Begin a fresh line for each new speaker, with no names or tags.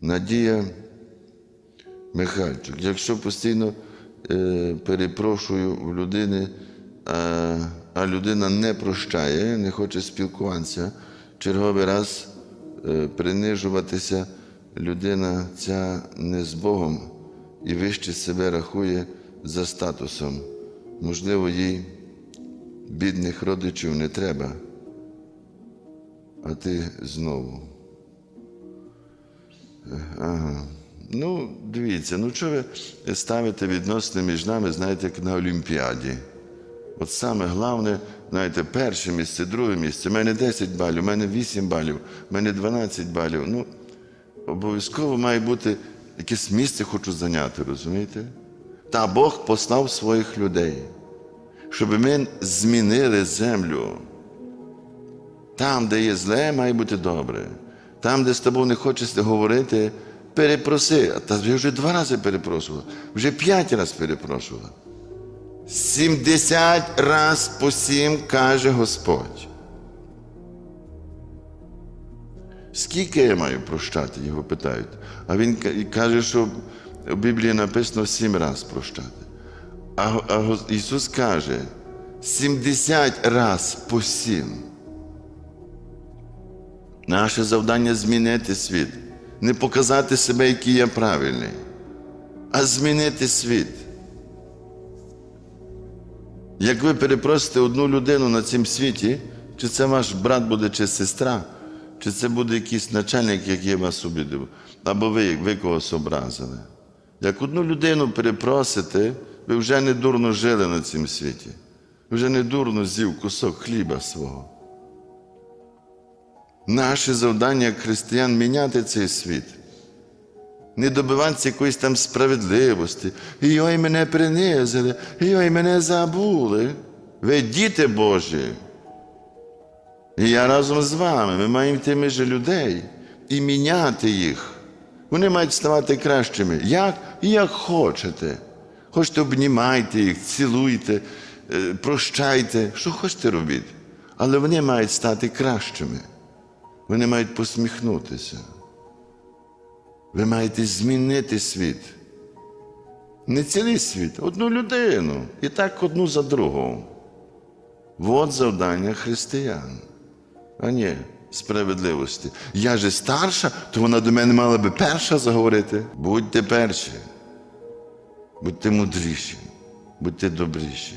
Надія Михальчик. Якщо постійно е, перепрошую в людини, а, а людина не прощає, не хоче спілкуватися, черговий раз е, принижуватися, людина ця не з Богом і вище себе рахує за статусом. Можливо, їй бідних родичів не треба, а ти знову. Ну, дивіться, ну що ви ставите відносини між нами, знаєте, як на Олімпіаді. От саме головне, знаєте, перше місце, друге місце. У мене 10 балів, у мене 8 балів, у мене 12 балів. Ну, обов'язково має бути якесь місце хочу зайняти, розумієте? Та Бог послав своїх людей, щоб ми змінили землю. Там, де є зле, має бути добре. Там, де з тобою не хочеться говорити, перепроси. Та я вже два рази перепрошувала, вже п'ять разів перепрошувала. Сімдесят раз по сім каже Господь. Скільки я маю прощати, його питають. А він каже, що в Біблії написано сім раз прощати. А, Ісус каже, 70 раз по сім. Наше завдання змінити світ, не показати себе, який я правильний, а змінити світ. Як ви перепросите одну людину на цім світі, чи це ваш брат буде, чи сестра, чи це буде якийсь начальник, який вас обідив, або ви, ви когось образили. Як одну людину перепросите, ви вже не дурно жили на цім світі, ви вже не дурно з'їв кусок хліба свого. Наше завдання як християн міняти цей світ. Не добиватися якоїсь там справедливості. І ой, мене принизили, і ой, мене забули. Ви діти Божі. І я разом з вами. Ми маємо йти між людей і міняти їх. Вони мають ставати кращими. Як? Як хочете. Хочете, обнімайте їх, цілуйте, е, прощайте, що хочете робіть. Але вони мають стати кращими. Вони мають посміхнутися. Ви маєте змінити світ. Не цілий світ, одну людину. І так одну за другу. От завдання християн. А ні, справедливості. Я же старша, то вона до мене мала би перша заговорити. Будьте перші, будьте мудріші, будьте добріші.